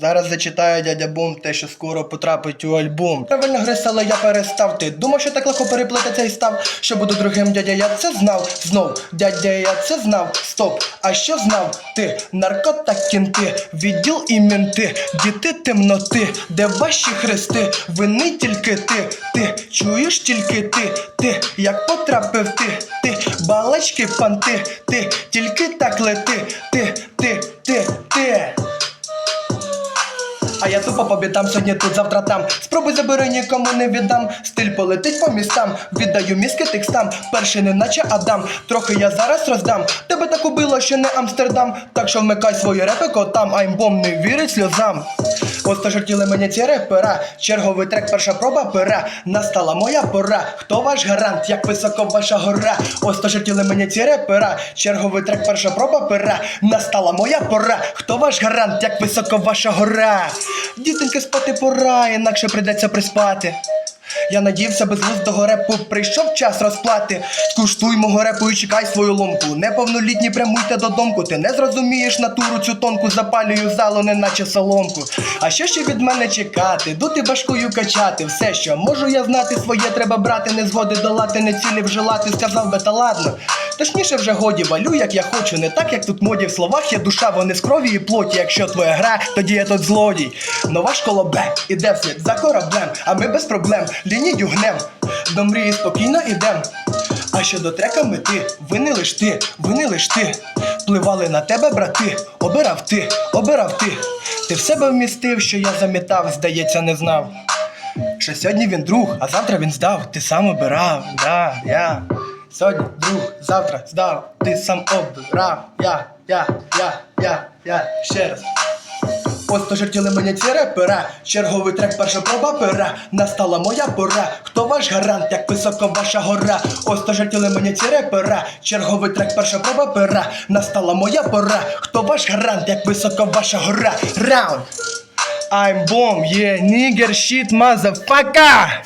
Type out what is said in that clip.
Зараз зачитає дядя Бум те, що скоро потрапить у альбом. Правильно грис, але я перестав. Ти думав, що так легко переплететься і став, що буду другим дядя, я це знав. Знов, дядя, я це знав. Стоп, а що знав ти? Наркота кінти, відділ і мінти, діти темноти, де ваші хрести, вини тільки ти, ти чуєш тільки ти, ти як потрапив ти, ти балачки панти, ти тільки так лети, А я тупо по бітам сьогодні тут, завтра там. Спробуй забери, нікому не віддам. Стиль полетить по містам. Віддаю мізки текстам. Перший не наче Адам. Трохи я зараз роздам. Тебе так убило, що не Амстердам. Так що вмикай свої репи котам, аймбом не вірить сльозам. Ось жартіли мені ці репера. Черговий трек, перша проба пера. Настала моя пора. Хто ваш гарант, як високо ваша гора? Остажертіли мені ці репера. Черговий трек, перша проба пера. Настала моя пора. Хто ваш гарант, як високо ваша гора? Дітеньки спати пора, інакше прийдеться приспати. Я надівся безглуздого репу, прийшов час розплати. Скуштуй мого репу і чекай свою ломку. Неповнолітні прямуйте додомку. Ти не зрозумієш натуру цю тонку, запалюю залу, неначе соломку. А що ще від мене чекати? Дути башкою качати. Все, що можу я знати, своє треба брати, не згоди долати, не цілі вжилати, сказав би та ладно. Точніше вже годі валю, як я хочу, не так, як тут моді в словах є душа, вони з крові і плоті. Якщо твоя гра, тоді я тут злодій. Нова школа Б, іде вслід за кораблем, а ми без проблем, лінію гнем. До мрії спокійно ідем. А щодо трека мети, вини лиш ти, вини лиш ти. Пливали на тебе, брати, обирав ти, обирав ти. Ти в себе вмістив, що я замітав, здається, не знав. Що сьогодні він друг, а завтра він здав, ти сам обирав, да, я. Сьогодні друг, завтра здав, ти сам обирав, я, я, я, я, я, ще раз. Ось то жертіли мені ці репера, черговий трек, перша проба пера. Настала моя пора. Хто ваш гарант, як високо ваша гора? Ось то жертіли мені ці репера, черговий трек, перша проба пера. Настала моя пора. Хто ваш гарант, як високо ваша гора? Раунд! I'm bomb, yeah, nigger shit, motherfucker!